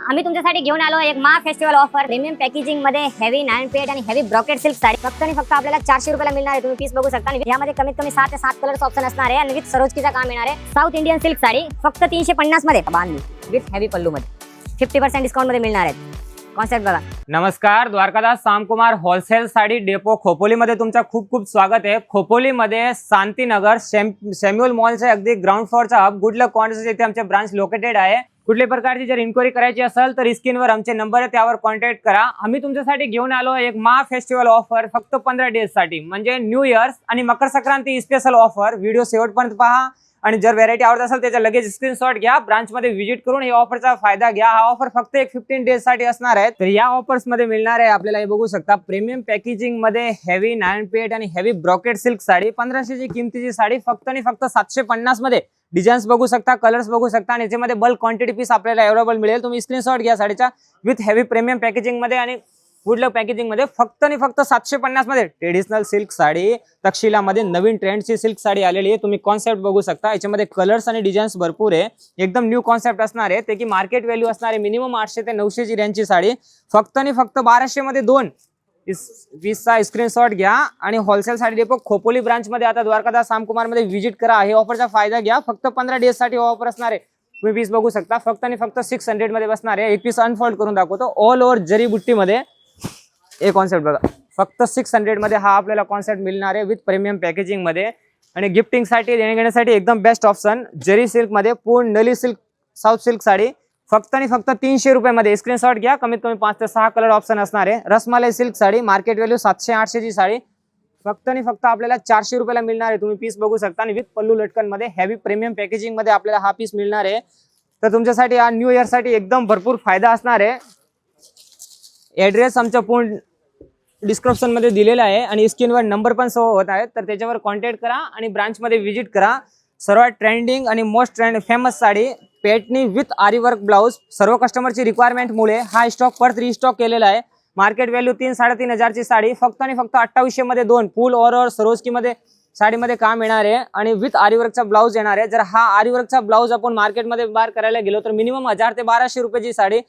आम्ही तुमच्यासाठी घेऊन आलो एक मा फेस्टिवल ऑफ़र प्रीमियम पॅकेजिंग मध्ये हेवी नाईन पेट आणि हेवी ब्रॉकेट सिल्क साडी. फक्त आणि फक्त आपल्याला चारशे रुपयाला मिळणार आहे. तुम्ही पीस शकता. आणि यामध्ये कमीत कमी सात ते सात कलर्स ऑप्शन असणार आहे. आणि विथ सरोजकीचा काम येणार आहे. साऊथ इंडियन सिल्क साडी फक्त तीनशे पन्नास मध्ये. बांधली. विथ हेवी पल्लू मध्ये. फिफ्टी पर्सेंट डिस्काउंट मध्ये मिळणार आहेत कॉन्सेप्ट बघा. नमस्कार, द्वारकादास सामकुमार होलसेल साडी डेपो खोपोलीमध्ये तुमचं खूप खूप स्वागत आहे. खोपोलीमध्ये शांतीनगर सेम सेम्युअल मॉलचे अगदी ग्राउंड फ्लोअरचा हब गुड लक कॉन्टेस्ट इथे ब्रांच लोकेटेड आहे. कुठल्या प्रकारची जर इन्क्वायरी करायची असेल तर स्क्रीनवर आमचे नंबर आहे त्यावर कॉन्टॅक्ट करा. आम्ही तुमच्यासाठी घेऊन आलो एक महा फेस्टिवल ऑफर फक्त पंधरा डेजसाठी म्हणजे न्यू इयर्स आणि Makar Sankranti special offer video शेवटपर्यंत पहा. आणि जर व्हेरायटी आवडत असेल त्याचा लगेच स्क्रीनशॉट घ्या. ब्रांचमध्ये व्हिजिट करून या ऑफरचा फायदा घ्या. हा ऑफर फक्त एक फिफ्टीन डेजसाठी असणार आहे. तर या ऑफर्समध्ये मिळणार आहे आपल्याला हे बघू शकता. प्रीमियम पॅकेजिंगमध्ये हेवी नायन पेट आणि हेवी ब्रॉकेट सिल्क साडी. पंधराशेची किमतीची साडी फक्त आणि फक्त सातशे पन्नासमध्ये. डिझाईन्स बघू शकता कलर्स बघू शकता आणि याच्यामध्ये बल्क क्वांटिटी पीस आपल्याला अवेलेबल मिळेल. तुम्ही स्क्रीनशॉट घ्या साडीचा. विथ हेवी प्रीमियम पॅकेजिंगमध्ये आणि वुडलक पॅकेजिंगमध्ये फक्त आणि फक्त सातशे पन्नासमध्ये ट्रेडिशनल सिल्क साडी तक्षशिलामध्ये नवीन ट्रेंडची सिल्क साडी आलेली आहे. तुम्ही कॉन्सेप्ट बघू शकता. याच्यामध्ये कलर्स आणि डिझाईन्स भरपूर आहे. एकदम न्यू कॉन्सेप्ट असणार आहे. ते की मार्केट व्हॅल्यू असणार आहे मिनिमम आठशे ते नऊशे रेंजची साडी. फक्त आणि फक्त बाराशेमध्ये दोन. वीसचा स्क्रीनशॉट घ्या आणि होलसेल साडी डेपो खोपोली ब्रांचमध्ये आता द्वारकादास सामकुमारमध्ये व्हिजिट करा. हे ऑफरचा फायदा घ्या. फक्त पंधरा डेजसाठी ऑफर असणार आहे. तुम्ही पीस बघू शकता. फक्त आणि फक्त सिक्स हंड्रेडमध्ये बसणार आहे. एक पीस अनफोल्ड करून दाखवतो. ऑल ओव्हर जरी बुट्टीमध्ये हे कॉन्सेप्ट बघा. फक्त सिक्स हंड्रेडमध्ये हा आपल्याला कॉन्सेप्ट मिळणार आहे विथ प्रीमियम पॅकेजिंगमध्ये. आणि गिफ्टिंगसाठी घेण्यासाठी एकदम बेस्ट ऑप्शन जरी सिल्कमध्ये पूर्ण नली सिल्क साऊथ सिल्क साडी. फक्त आणि फक्त तीनशे रुपयामध्ये. स्क्रीनशॉट घ्या. कमीत कमी पाच ते सहा कलर ऑप्शन असणार आहे. Rasmalai silk sari market value सातशे आठशेची साडी. फक्त आणि फक्त आपल्याला चारशे रुपयाला मिळणार आहे. तुम्ही पीस बघू शकता. आणि विथ पल्लू लटकनमध्ये हेवी प्रीमियम पॅकेजिंगमध्ये आपल्याला हा पीस मिळणार आहे. तर तुमच्यासाठी हा न्यू इयरसाठी एकदम भरपूर फायदा असणार आहे. ॲड्रेस आमच्या पूर्ण डिस्क्रिप्शनमध्ये दिलेला आहे आणि स्क्रीनवर नंबर पण सो होत आहेत. तर त्याच्यावर कॉन्टॅक्ट करा आणि ब्रांच मध्ये व्हिजिट करा. सर्वात ट्रेंडिंग आणि most trend famous sari Paithani with aari work blouse सर्व कस्टमरची रिक्वायरमेंटमुळे हा स्टॉक परत रिस्टॉक केलेला आहे. मार्केट व्हॅल्यू तीन साडेतीन हजारची साडी. फक्त आणि फक्त अठ्ठावीसशे मध्ये दोन. फुल ओव्हर सरोजकी मध्ये साडीमध्ये काम येणार आहे. आणि विथ आरीवर्कचा ब्लाऊज येणार आहे. जर हा आरीवर्कचा ब्लाऊज आपण मार्केटमध्ये बार करायला गेलो तर मिनिमम हजार ते बाराशे रुपयाची साडी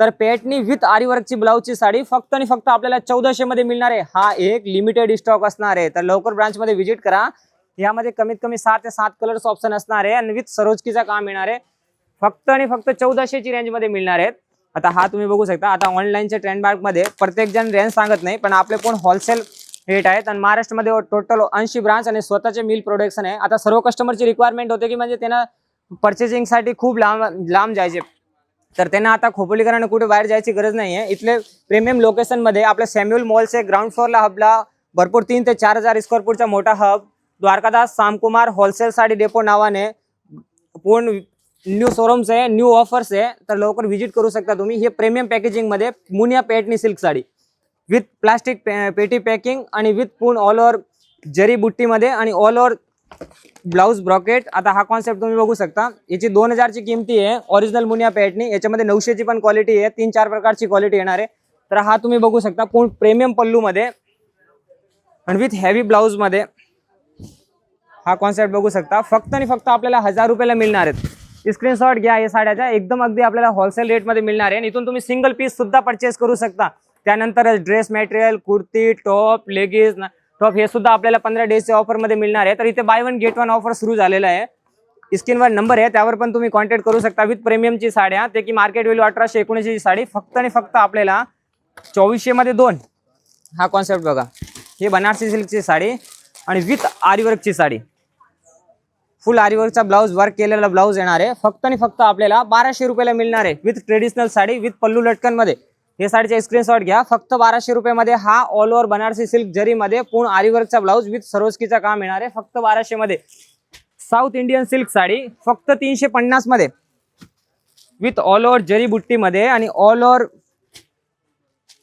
तर पेटनी विथ आरीवर्कची ब्लाऊजची साडी फक्त आणि फक्त आपल्याला चौदाशे मध्ये मिळणार आहे. हा एक लिमिटेड स्टॉक असणार आहे. तर लवकर ब्रांचमध्ये व्हिजिट करा. यामध्ये कमीत कमी सात ते सात कलर्स ऑप्शन असणार आहे आणि विथ सरोजकीचा काम येणार आहे. फक्त आणि फक्त चौदाशेची रेंजमध्ये मिळणार आहेत. आता हा तुम्ही बघू शकता. आता ऑनलाईनच्या ट्रेंडमध्ये प्रत्येक जण रेंज सांगत नाही पण आपले कोण होलसेल रेट आहेत आणि महाराष्ट्रामध्ये टोटल ऐंशी ब्रांच आणि स्वतःचे मिल प्रोडक्शन आहे. आता सर्व कस्टमरची रिक्वायरमेंट होते की म्हणजे त्यांना पर्चेसिंगसाठी खूप लांब लांब जायचे. तर त्यांना आता खोपोलीकरांना कुठे बाहेर जायची गरज नाही आहे इथले प्रीमियम लोकेशनमध्ये आपल्या सॅम्युअल मॉलचे ग्राउंड फ्लोअरला हबला. भरपूर तीन ते चार हजार स्क्वेअर फूटचा मोठा hub Dwarkadas Samkumar wholesale sari depot नावाने. पूर्ण न्यू शोरूम्स आहे न्यू ऑफर्स आहे. तर लवकर व्हिजिट करू शकता तुम्ही. हे premium पॅकेजिंगमध्ये Muniya Paithani silk sari. With plastic पेटी पॅकिंग आणि विथ पूर्ण ऑल ओव्हर जरी बुट्टीमध्ये आणि ऑल ओव्हर ब्लाऊज ब्रॉकेट. आता हा कॉन्सेप्ट तुम्ही बघू शकता. याची दोन हजारची किमती आहे. ओरिजिनल मुनिया पॅटनी याच्यामध्ये नऊशेची पण क्वालिटी आहे. तीन चार प्रकारची क्वालिटी येणार आहे. तर हा तुम्ही बघू शकता पूर्ण प्रीमियम पल्लू मध्ये आणि विथ हेवी ब्लाऊजमध्ये हा कॉन्सेप्ट बघू शकता. फक्त आणि फक्त आपल्याला हजार रुपयाला मिळणार आहेत. स्क्रीनशॉट घ्या या साड्याच्या एकदम अगदी आपल्याला होलसेल रेटमध्ये मिळणार आहे. इथून तुम्ही सिंगल पीस सुद्धा परचेस करू शकता. त्यानंतर dress material kurti top leggings top हे सुद्धा आपल्याला पंधरा डेजच्या ऑफरमध्ये मिळणार आहे. तर इथे buy one get one offer सुरू झालेला आहे. स्क्रीनवर नंबर आहे त्यावर पण तुम्ही कॉन्टॅक्ट करू शकता विथ प्रीमियमची साड्या. ते की मार्केट व्हॅल्यू अठराशे एकोणीसची साडी फक्त आणि फक्त आपल्याला चोवीसशेमध्ये दोन. हा कॉन्सेप्ट बघा. हे बनारसी सिल्कची साडी आणि विथ आरीवर्कची साडी. फुल आरीवर्कचा ब्लाऊज वर्क केलेला ब्लाऊज येणार आहे. फक्त आणि फक्त आपल्याला बाराशे रुपयाला मिळणार आहे. With traditional sari with pallu लटकनमध्ये हे साडीचे स्क्रीनशॉट घ्या. फक्त बाराशे रुपयामध्ये हा ऑल ओव्हर बनारसी सिल्क जरीमध्ये पूर्ण आरीवर्कचा ब्लाऊज विथ सरोजकीचा काम येणार आहे. फक्त बाराशे मध्ये साऊथ इंडियन सिल्क साडी फक्त तीनशे पन्नासमध्ये विथ ऑल ओव्हर जरी बुट्टीमध्ये आणि ऑल ओव्हर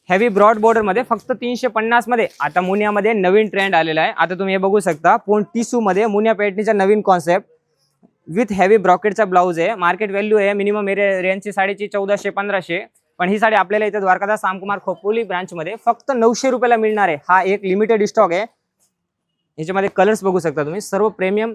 हेवी ब्रॉड बॉर्डरमध्ये फक्त तीनशे पन्नासमध्ये. आता मुनियामध्ये नवीन ट्रेंड आलेला आहे. आता तुम्ही हे बघू शकता. पूर्ण टिसूमध्ये मुन्या मुनिया पेटणीचा नवीन कॉन्सेप्ट विथ हेवी ब्रॉकेटचा ब्लाऊज आहे. मार्केट व्हॅल्यू आहे. मिनिमम रेंजची साडीची चौदाशे पंधराशे. पण ही साडी आपल्याला इथे द्वारकादास सामकुमार खोपोली ब्रांचमध्ये फक्त नऊशे रुपयाला मिळणार आहे. हा एक लिमिटेड स्टॉक आहे. याच्यामध्ये कलर्स बघू शकता तुम्ही. सर्व प्रीमियम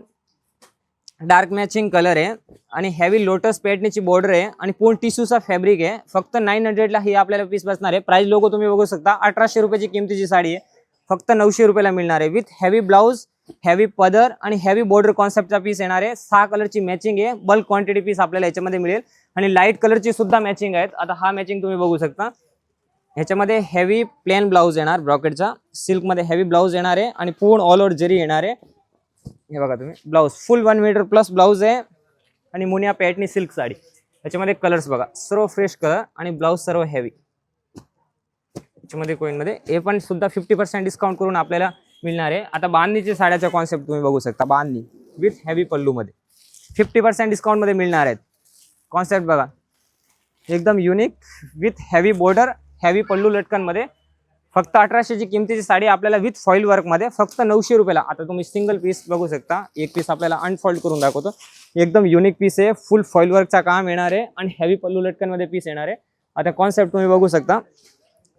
डार्क मॅचिंग कलर आहे. आणि हेवी लोटस पेटणीची बॉर्डर आहे. आणि पूर्ण टिश्यूचा फॅब्रिक आहे. फक्त नाईन हंड्रेडला ही आपल्याला पीस बसणार आहे. प्राइस लोगो तुम्ही बघू शकता. अठराशे रुपयाची किमतीची साडी आहे. फक्त नऊशे रुपयाला मिळणार आहे. विथ हेवी ब्लाऊज हेवी पदर आणि हेवी बॉर्डर कॉन्सेप्टचा पीस येणार आहे. सहा कलरची मॅचिंग आहे. बल्क क्वांटिटी पीस आपल्याला याच्यामध्ये मिळेल. आणि लाइट कलरची सुद्धा मॅचिंग आहेत. आता हा मॅचिंग तुम्ही बघू शकता. ह्याच्यामध्ये हेवी प्लेन ब्लाऊज येणार ब्रॉकेटचा सिल्कमध्ये हेवी ब्लाऊज येणार आहे आणि पूर्ण ऑल ओव्हर जरी येणार आहे. हे बघा तुम्ही blouse full one metre plus blouse आहे. आणि मुनिया पॅटनी सिल्क साडी. ह्याच्यामध्ये कलर्स बघा. सर्व फ्रेश कलर आणि ब्लाऊज सर्व हेवी ह्याच्यामध्ये कोईनमध्ये हे पण सुद्धा फिफ्टी पर्सेंट डिस्काउंट करून आपल्याला मिळणार आहे. आता बांधणीच्या साड्याचा कॉन्सेप्ट तुम्ही बघू शकता. बांधणी विथ हेवी पल्लूमध्ये. फिफ्टी पर्सेंट डिस्काउंटमध्ये मिळणार आहेत. कॉन्सेप्ट बघा. एकदम unique with heavy border heavy pallu लटकनमध्ये. फक्त अठराशेची किमतीची साडी आपल्याला विथ फॉईल वर्कमध्ये फक्त नऊशे रुपयाला. आता तुम्ही सिंगल पीस बघू शकता. एक पीस आपल्याला अनफॉल्ड करून दाखवतो. एकदम युनिक पीस आहे. फुल फॉईल वर्कचा काम येणार आहे आणि हॅवी पल्लू लटकनमध्ये पीस येणार आहे. आता कॉन्सेप्ट तुम्ही बघू शकता.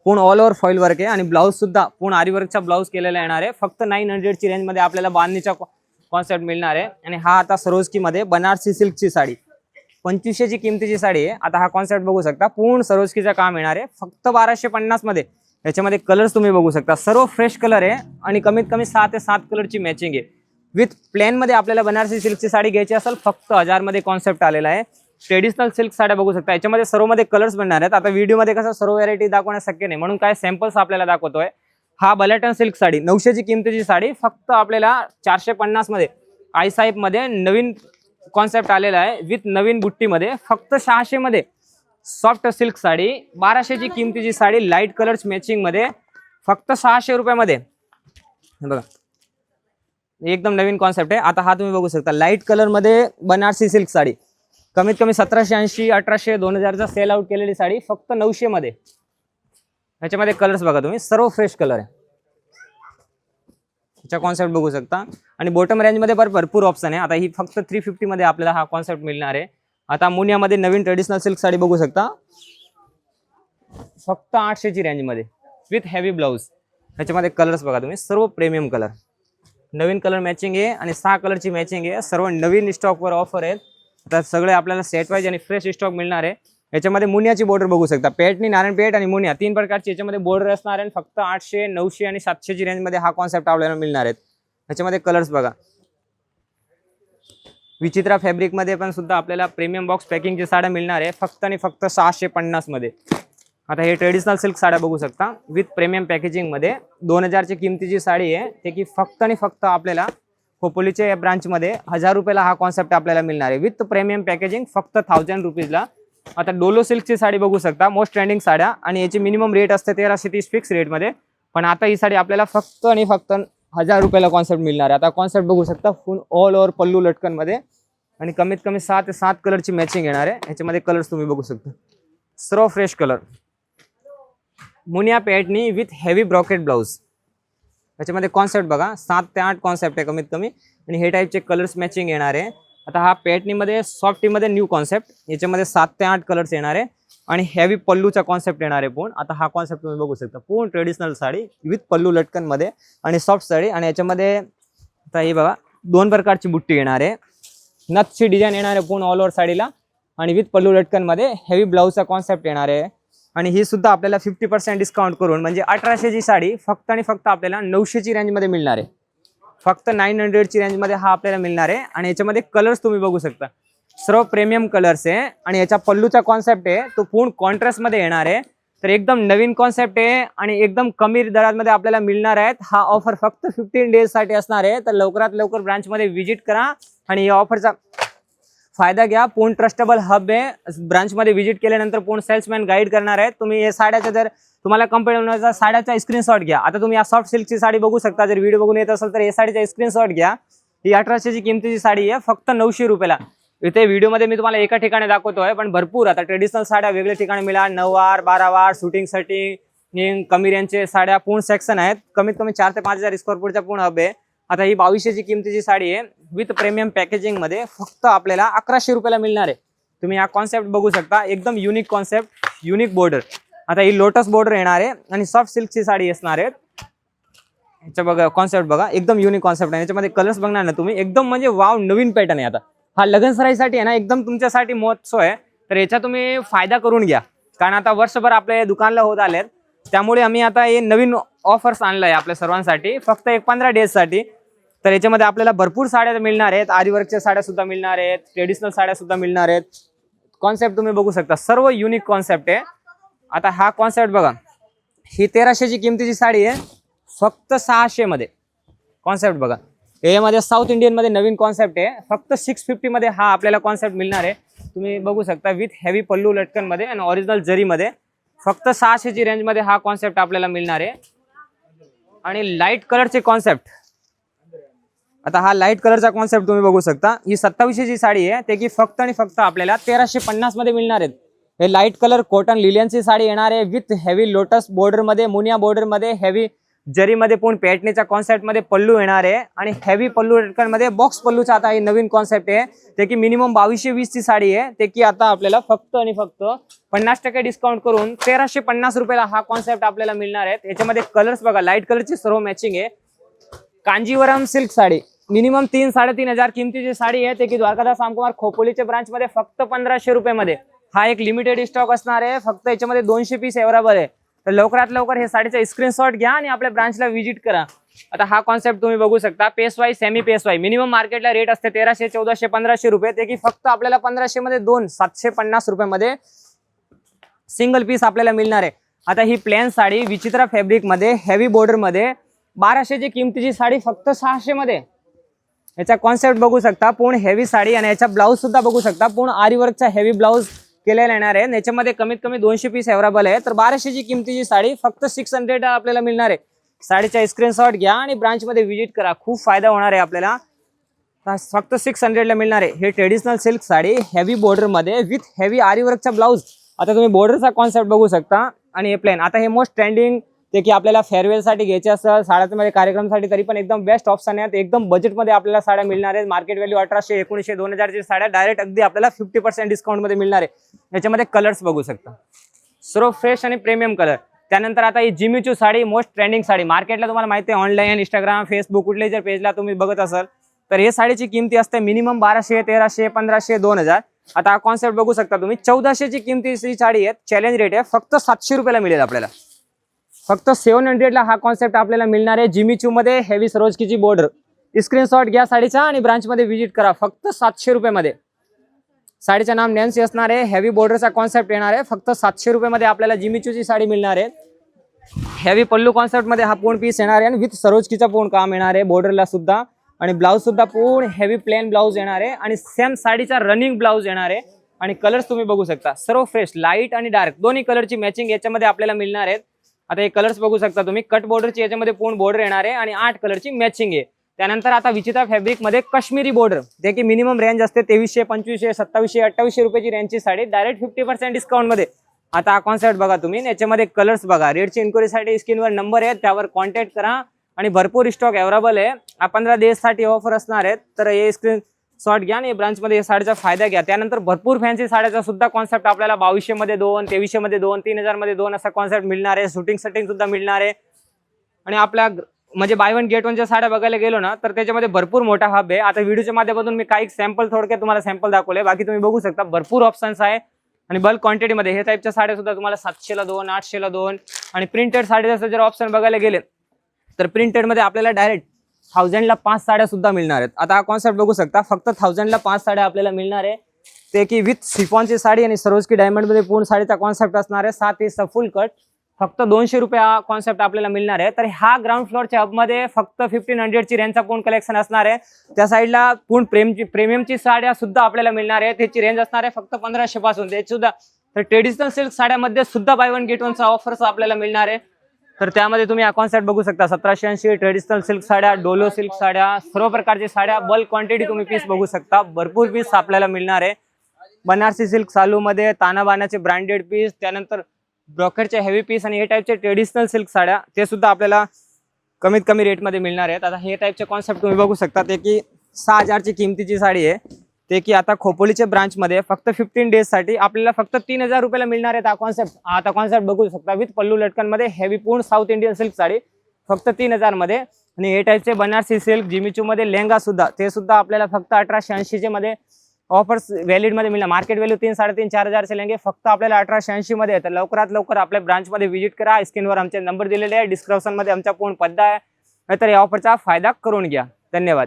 पूर्ण ऑल ओव्हर फॉईल वर्क आहे आणि ब्लाऊजसुद्धा पूर्ण आरीवर्कचा ब्लाऊज केलेला येणार आहे. फक्त नाईन हंड्रेडची रेंजमध्ये आपल्याला बांधणीचा कॉन्सेप्ट मिळणार आहे. आणि हा आता सरोजकीमध्ये बनारसी सिल्कची साडी. पंचवीसशेची किमतीची साडी आहे. आता हा कॉन्सेप्ट बघू शकता. पूर्ण सरोजकीचं काम येणार आहे. फक्त बाराशे पन्नासमध्ये याच्यामध्ये कलर्स तुम्ही बघू शकता. सर्व फ्रेश कलर आहे आणि कमीत कमी सहा ते सात कलरची मॅचिंग आहे. विथ प्लेनमध्ये आपल्याला बनारसी सिल्कची साडी घ्यायची असेल फक्त हजारमध्ये कॉन्सेप्ट आलेला आहे. ट्रेडिशनल सिल्क साड्या बघू शकता. याच्यामध्ये सर्वमध्ये कलर्स बनणार आहेत. आता व्हिडिओमध्ये कसं सर्व व्हरायटी दाखवणं शक्य नाही. म्हणून काय सॅम्पल्स आपल्याला दाखवतोय. हा बलेटन सिल्क साडी. नऊशेची किमतीची साडी. फक्त आपल्याला चारशे पन्नासमध्ये आय नवीन कॉन्सेप्ट आलेला आहे. विथ नवीन बुट्टीमध्ये फक्त सहाशे मध्ये सॉफ्ट सिल्क साडी बाराशेची किमतीची साडी लाइट कलर्स मॅचिंगमध्ये फक्त सहाशे रुपयामध्ये. बघा. एकदम नवीन कॉन्सेप्ट आहे. आता हा तुम्ही बघू शकता. लाइट कलरमध्ये बनारसी सिल्क साडी. कमीत कमी सतराशे ऐंशी अठराशे दोन हजारचा सेल आउट केलेली साडी फक्त नऊशे मध्ये ह्याच्यामध्ये कलर्स बघा तुम्ही. सर्व फ्रेश कलर आहे. ह्याच्या कॉन्सेप्ट बघू शकता. आणि बॉटम रेंजमध्ये पण भरपूर ऑप्शन आहे. आता ही फक्त थ्री फिफ्टीमध्ये आपल्याला हा कॉन्सेप्ट मिळणार आहे. आता मुनियामध्ये नवीन ट्रेडिशनल सिल्क साडी बघू शकता. फक्त आठशेची रेंजमध्ये विथ हेवी ब्लाऊज ह्याच्यामध्ये कलर्स बघा तुम्ही. सर्व प्रीमियम कलर नवीन कलर मॅचिंग आहे आणि सहा कलरची मॅचिंग आहे. सर्व नवीन स्टॉकवर ऑफर आहेत. आता सगळे आपल्याला सेट वाईज आणि फ्रेश स्टॉक मिळणार आहे. याच्यामध्ये मुनियाची बॉर्डर बघू शकता. पेटनी नारायण पेट आणि मुनिया. तीन प्रकारची याच्यामध्ये बॉर्डर असणार आहे फक्त आठशे नऊशे आणि सातशेची रेंजमध्ये हा कॉन्सेप्ट आपल्याला मिळणार आहेत ह्याच्यामध्ये कलर्स बघा. विचित्रा फॅब्रिकमध्ये पण सुद्धा आपल्याला प्रीमियम बॉक्स पॅकिंगची साड्या मिळणार आहे. फक्त आणि फक्त सहाशे पन्नासमध्ये आता हे ट्रेडिशनल सिल्क साड्या बघू शकता. विथ प्रीमियम पॅकेजिंगमध्ये दोन हजारची किमतीची साडी आहे. ते की फक्त आणि फक्त आपल्याला खोपोलीच्या या ब्रांचमध्ये हजार रुपयाला हा कॉन्सेप्ट आपल्याला मिळणार आहे. विथ प्रीमियम पॅकेजिंग फक्त थाउजंड रुपीजला आता डोलो सिल्कची साडी बघू शकता. मोस्ट ट्रेंडिंग साड्या. आणि याची मिनिमम रेट असते तेराशे तीस फिक्स रेटमध्ये पण आता ही साडी आपल्याला फक्त आणि फक्त हजार रुपयाला कॉन्सेप्ट मिळणार आहे. आता कॉन्सेप्ट बघू शकता. फुल ऑल ओव्हर पल्लू लटकनमध्ये आणि कमीत कमी सहा ते सात कलरची मॅचिंग येणार आहे. ह्याच्यामध्ये कलर्स तुम्ही बघू शकता. सर्व fresh colour Muniya Paithani with heavy brocade blouse याच्यामध्ये कॉन्सेप्ट बघा. सात ते आठ कॉन्सेप्ट आहे कमीत कमी. आणि हे टाईपचे कलर्स मॅचिंग येणार आहे. आता हा पॅटनीमध्ये सॉफ्टीमध्ये न्यू कॉन्सेप्ट याच्यामध्ये सात ते आठ कलर्स येणार आहे. आणि हेवी पल्लूचा कॉन्सेप्ट येणार आहे पूर्ण. आता हा कॉन्सेप्ट तुम्ही बघू शकता. पूर्ण ट्रेडिशनल साडी विथ पल्लू लटकनमध्ये आणि सॉफ्ट साडी. आणि याच्यामध्ये आता हे बघा दोन प्रकारची बुट्टी येणार आहे. नथची डिझाईन येणार आहे पूर्ण ऑल ओव्हर साडीला. आणि विथ पल्लू लटकनमध्ये हेवी ब्लाऊजचा कॉन्सेप्ट येणार आहे. आणि ही सुद्धा आपल्याला फिफ्टी पर्सेंट डिस्काउंट करून म्हणजे अठराशेची साडी फक्त आणि फक्त आपल्याला नऊशेची रेंजमध्ये मिळणार आहे. फक्त नाईन हंड्रेडची रेंजमध्ये हा आपल्याला मिळणार आहे. आणि याच्यामध्ये कलर्स तुम्ही बघू शकता. सर्व प्रीमियम कलर्स आहे. आणि याच्या पल्लूचा कॉन्सेप्ट आहे. तो पूर्ण कॉन्ट्रास्टमध्ये येणार आहे. तर एकदम नवीन कॉन्सेप्ट आहे. आणि एकदम कमी दरामध्ये आपल्याला मिळणार आहेत. हा ऑफर फक्त फिफ्टीन डेजसाठी असणार आहे. तर लवकरात लवकर ब्रांचमध्ये व्हिजिट करा. आणि या ऑफरचा फायदा घ्या. पूर्ण ट्रस्टेबल हब आहे. ब्रांचमध्ये व्हिजिट केल्यानंतर पूर्ण सेल्समॅन गाईड करणार आहेत. तुम्ही या साड्याचं जर तुम्हाला कंपनी साड्याचा स्क्रीनशॉट घ्या. आता तुम्ही या सॉफ्ट सिल्कची साडी बघू शकता. जर व्हिडिओ बघून येत असेल तर या साडीचा स्क्रीनशॉट घ्या. ही अठराशेची किमतीची साडी आहे फक्त नऊशे रुपयाला. इथे व्हिडिओमध्ये मी तुम्हाला एका ठिकाणी दाखवतोय पण भरपूर आता ट्रेडिशनल साड्या वेगळ्या ठिकाणी मिळा. नऊवार बारावार शूटिंगसाठी कमी रेंजचे साड्या पूर्ण सेक्शन आहेत. कमीत कमी चार ते पाच हजार स्क्वेअर फूटचा पूर्ण हब. आहे आता ही बावीसशेची किमतीची साडी आहे. विथ प्रीमियम पॅकेजिंगमध्ये फक्त आपल्याला अकराशे रुपयाला मिळणार आहे. तुम्ही हा कॉन्सेप्ट बघू शकता. एकदम युनिक कॉन्सेप्ट युनिक बॉर्डर आता ही लोटस बॉर्डर येणार आहे आणि सॉफ्ट सिल्कची साडी असणार आहे ह्याच्या बघा कॉन्सेप्ट बघा एकदम युनिक कॉन्सेप्ट आहे. याच्यामध्ये कलर्स बघणार ना तुम्ही? एकदम म्हणजे वाव नवीन पॅटर्न आहे आता. हा लग्न सराईसाठी आहे ना एकदम तुमच्यासाठी महोत्सव आहे. तर याचा तुम्ही फायदा करून घ्या. कारण आता वर्षभर आपल्या दुकानला होत आलेत. त्यामुळे आम्ही आता हे नवीन ऑफर्स आणलं आहे आपल्या सर्वांसाठी. फक्त एक पंधरा डेजसाठी तर याच्यामध्ये आपल्याला भरपूर साड्या मिळणार आहेत. आरीवर्कच्या साड्या सुद्धा मिळणार आहेत. ट्रेडिशनल साड्या सुद्धा मिळणार आहेत. कॉन्सेप्ट तुम्ही बघू शकता. सर्व युनिक कॉन्सेप्ट आहे. आता हा कॉन्सेप्ट बघा. ही तेराशेची किमतीची साडी आहे. फक्त सहाशे मध्ये. कॉन्सेप्ट बघा. यामध्ये साऊथ इंडियनमध्ये नवीन कॉन्सेप्ट आहे. फक्त सिक्स फिफ्टीमध्ये हा आपल्याला कॉन्सेप्ट मिळणार आहे. तुम्ही बघू शकता विथ हेवी पल्लू लटकनमध्ये आणि ओरिजिनल जरीमध्ये फक्त सहाशेची रेंजमध्ये हा कॉन्सेप्ट आपल्याला मिळणार आहे. आणि लाइट कलरचे कॉन्सेप्ट आता हा लाइट कलरचा कॉन्सेप्ट तुम्ही बघू शकता. ही सत्तावीसशेची साडी आहे. ते की फक्त आणि फक्त आपल्याला तेराशे पन्नासमध्ये मिळणार आहेत. हे लाइट कलर कॉटन लिलियनची साडी येणार आहे विथ हेवी लोटस बॉर्डरमध्ये मुनिया बॉर्डरमध्ये हेवी जरीमध्ये पण पॅटनीच्या कॉन्सेप्टमध्ये पल्लू येणार आहे. आणि हेवी पल्लू रेटकनमध्ये बॉक्स पल्लूचा आता ही नवीन कॉन्सेप्ट आहे. ते की मिनिमम बावीसशे वीस ची साडी आहे. ते की आता आपल्याला फक्त आणि फक्त पन्नास टक्के डिस्काउंट करून तेराशे पन्नास रुपयाला हा कॉन्सेप्ट आपल्याला मिळणार आहे. याच्यामध्ये कलर्स बघा लाइट कलरची सर्व मॅचिंग आहे. कांजीवरम सिल्क साडी. मिनिमम तीन साडेतीन हजार किमतीची साडी आहे. ते की द्वारकादास रामकुमार खोपोलीच्या ब्रांच मध्ये फक्त पंधराशे रुपये मध्ये हा एक लिमिटेड स्टॉक असणार आहे. फक्त याच्यामध्ये दोनशे पीस अवेलेबल आहे. तर लवकरात लवकर हे साडीचा स्क्रीनशॉट घ्या आणि आपल्या ब्रांचला व्हिजिट करा. आता हा कॉन्सेप्ट तुम्ही बघू शकता. Piece wise semi piece wise minimum मार्केटला रेट असते तेराशे चौदाशे पंधराशे रुपये. ते की फक्त आपल्याला पंधराशे मध्ये दोन सातशे पन्नास रुपयामध्ये सिंगल पीस आपल्याला मिळणार आहे. आता ही प्लेन साडी विचित्र फॅब्रिकमध्ये हेवी बॉर्डरमध्ये बाराशेची किमतीची साडी फक्त सहाशे मध्ये. याचा कॉन्सेप्ट बघू शकता. पूर्ण हेवी साडी आणि याचा ब्लाऊज सुद्धा बघू शकता. पूर्ण आरीवर्कचा हेवी ब्लाऊज केलेला येणार आहे याच्यामध्ये कमीत कमी दोनशे पीस अवेलेबल आहे तर बाराशेची किमतीची साडी फक्त सिक्स हंड्रेड आपल्याला मिळणार आहे. साडीचा स्क्रीनशॉट घ्या आणि ब्रांचमध्ये व्हिजिट करा. खूप फायदा होणार आहे आपल्याला. फक्त सिक्स हंड्रेडला मिळणार आहे. हे ट्रेडिशनल सिल्क साडी हेवी बॉर्डरमध्ये विथ हेवी आरीवर्कचा ब्लाऊज आता तुम्ही बॉर्डरचा कॉन्सेप्ट बघू शकता. आणि हे प्लेन आता हे मोस्ट ट्रेंडिंग ते की आपल्याला फेअरवेलसाठी घ्यायचे असतं साड्यांमध्ये कार्यक्रमसाठी तरी पण एकदम बेस्ट ऑप्शन आहेत एकदम बजेटमध्ये आपल्याला साड्या मिळणार आहेत. मार्केट व्हॅल्यू अठराशे एकोणीसशे दोन हजारची साड्या डायरेक्ट अगदी आपल्याला फिफ्टी पर्सेंट डिस्काउंटमध्ये मिळणार आहे. याच्यामध्ये कलर्स बघू शकता. सर्व फ्रेश आणि प्रीमियम कलर त्यानंतर आता ही Jimmy Choo sari most trending sari. मार्केटला तुम्हाला माहिती आहे ऑनलाईन इंस्टाग्राम फेसबुक कुठल्याही जर पेजला तुम्ही बघत असाल तर हे साडीची किमती असते मिनिमम बाराशे तेराशे पंधराशे दोन हजार. आता हा कॉन्सेप्ट बघू शकता तुम्ही. चौदाशेची किमतीची साडी आहे चॅलेंज रेट आहे. फक्त सातशे रुपयाला मिळेल आपल्याला. फक्त सेव्हन हंड्रेडला हा कॉन्सेप्ट आपल्याला मिळणार आहे. जिमी चूमध्ये हेवी सरोजकीची बॉर्डर स्क्रीनशॉट घ्या साडीचा आणि ब्रांचमध्ये व्हिजिट करा. फक्त सातशे रुपयामध्ये. साडीचं नाम नॅन्सी असणार आहे. हेवी बॉर्डरचा कॉन्सेप्ट येणार आहे. फक्त सातशे रुपयामध्ये आपल्याला जिमीचूची साडी मिळणार आहे. हेवी पल्लू कॉन्सेप्टमध्ये हा पूर्ण पीस येणार आहे आणि विथ सरोजकीचा पूर्ण काम येणार आहे. बॉर्डरला सुद्धा. आणि ब्लाऊज सुद्धा पूर्ण हेवी प्लेन ब्लाऊज येणार आहे. आणि सेम साडीचा रनिंग ब्लाऊज येणार आहे. आणि कलर्स तुम्ही बघू शकता. सर्व फ्रेश लाइट आणि डार्क दोन्ही कलरची मॅचिंग याच्यामध्ये आपल्याला मिळणार आहेत. आता हे कलर्स बघू शकता तुम्ही. कट बॉर्डरची याच्यामध्ये पूर्ण बॉर्डर येणार आहे आणि आठ कलरची मॅचिंग आहे. त्यानंतर आता विचित्रा फॅब्रिकमध्ये कश्मीरी बॉर्डर जे की मिनिमम रेंज असते तेवीसशे पंचवीसशे सत्तावीसशे अठ्ठावीसशे रुपयाची रेंजची साडी. डायरेक्ट फिफ्टी पर्सेंट डिस्काउंटमध्ये आता हा कॉन्सेप्ट बघा तुम्ही. याच्यामध्ये कलर्स बघा. रेडची इन्क्वायरीसाठी स्क्रीनवर नंबर आहे त्यावर कॉन्टॅक्ट करा. आणि भरपूर स्टॉक अवेलेबल आहे. पंधरा दिवससाठी ऑफर असणार आहेत. तर हे स्क्रीन शॉर्ट घ्या आणि ब्रांचमध्ये या साडीचा फायदा घ्या. त्यानंतर भरपूर फॅन्सी साड्याचा सुद्धा कॉन्सेप्ट आपल्याला बावीसशे मध्ये दोन तेवीसशे मध्ये दोन तीन हजारमध्ये दोन असा कॉन्सेप्ट मिळणार आहे. शूटिंग सटिंग सुद्धा मिळणार आहे. आणि आपल्या म्हणजे बाय वन गेट वनच्या साड्या बघायला गेलो ना तर त्याच्यामध्ये भरपूर मोठा हब आहे. आता व्हिडिओच्या माध्यमातून मी काही सॅम्पल थोडक्यात तुम्हाला सॅम्पल दाखवले बाकी तुम्ही बघू शकता. भरपूर ऑप्शन्स आहे. आणि बल्क क्वांटिटीमध्ये हे टाईपच्या साड्या सुद्धा तुम्हाला सातशेला दोन आठशेला दोन. आणि प्रिंटेड साडीचा जर ऑप्शन बघायला गेले तर प्रिंटेडमध्ये आपल्याला डायरेक्ट थाउजंडला पाच साड्या सुद्धा मिळणार आहेत. आता हा कॉन्सेप्ट बघू शकता. फक्त थाउजंडला पाच साड्या आपल्याला मिळणार आहे. ते की विथ सिफॉनची साडी आणि सरोजकी की डायमंडमध्ये पूर्ण साडीचा कॉन्सेप्ट असणार आहे. सात इंच फुल कट फक्त दोनशे रुपये हा कॉन्सेप्ट आपल्याला मिळणार आहे. तर हा ग्राउंड फ्लोअरच्या हबमध्ये फक्त फिफ्टीन हंड्रेडची रेंजचा पूर्ण कलेक्शन असणार आहे? त्या साईडला पूर्ण प्रेमची प्रेमियमची साड्या सुद्धा आपल्याला मिळणार आहे. त्याची रेंज असणार आहे फक्त पंधराशे पासून. त्याची सुद्धा. तर ट्रेडिशनल सिल्क साड्यामध्ये सुद्धा बाय वन गेट वनचा ऑफर्स आपल्याला मिळणार आहे. तर त्यामध्ये तुम्ही अकाउंट कॉन्सेप्ट बघू शकता. सतराशे ऐंशी ट्रेडिशनल सिल्क साड्या डोलो सिल्क साड्या सर्व प्रकारच्या साड्या बल्क क्वांटिटी तुम्ही पीस बघू शकता. भरपूर पीस आपल्याला मिळणार आहे. बनारसी सिल्क सालूमध्ये तानाबानाचे ब्रँडेड पीस त्यानंतर ब्रॉकेटचे हेवी पीस आणि हे टाईपचे ट्रेडिशनल सिल्क साड्या ते सुद्धा आपल्याला कमीत कमी रेटमध्ये मिळणार आहेत. आता हे टाईपचे कॉन्सेप्ट तुम्ही बघू शकता ते की सहा हजारची किमतीची साडी आहे. ते की आता खोपोलीच्या ब्रांचमध्ये फक्त फिफ्टीन डेजसाठी आपल्याला फक्त तीन हजार रुपयाला मिळणार आहेत हा कॉन्सेप्ट आता कॉन्सेप्ट बघू शकता. विथ पल्लू लटकनमध्ये हेवी पूर्ण साऊथ इंडियन सिल्क साडी फक्त तीन हजारमध्ये. आणि हे टाईपचे बनारसी सिल्क जिमिचू मध्ये लेहंगा सुद्धा. ते सुद्धा आपल्याला फक्त अठराशे ऐंशीचे मध्ये ऑफर्स व्हॅलिडमध्ये मिळणार. मार्केट व्हॅल्यू तीन साडेतीन चार हजारचे लेंगे. फक्त आपल्याला अठराशे ऐंशी मध्ये तर लवकरात लवकर आपल्या ब्रांच मध्ये व्हिजिट करा. स्क्रीनवर आमचे नंबर दिलेले आहे. डिस्क्रिप्शनमध्ये आमचा पूर्ण पद्दा आहे. तर या ऑफरचा फायदा करून घ्या. धन्यवाद.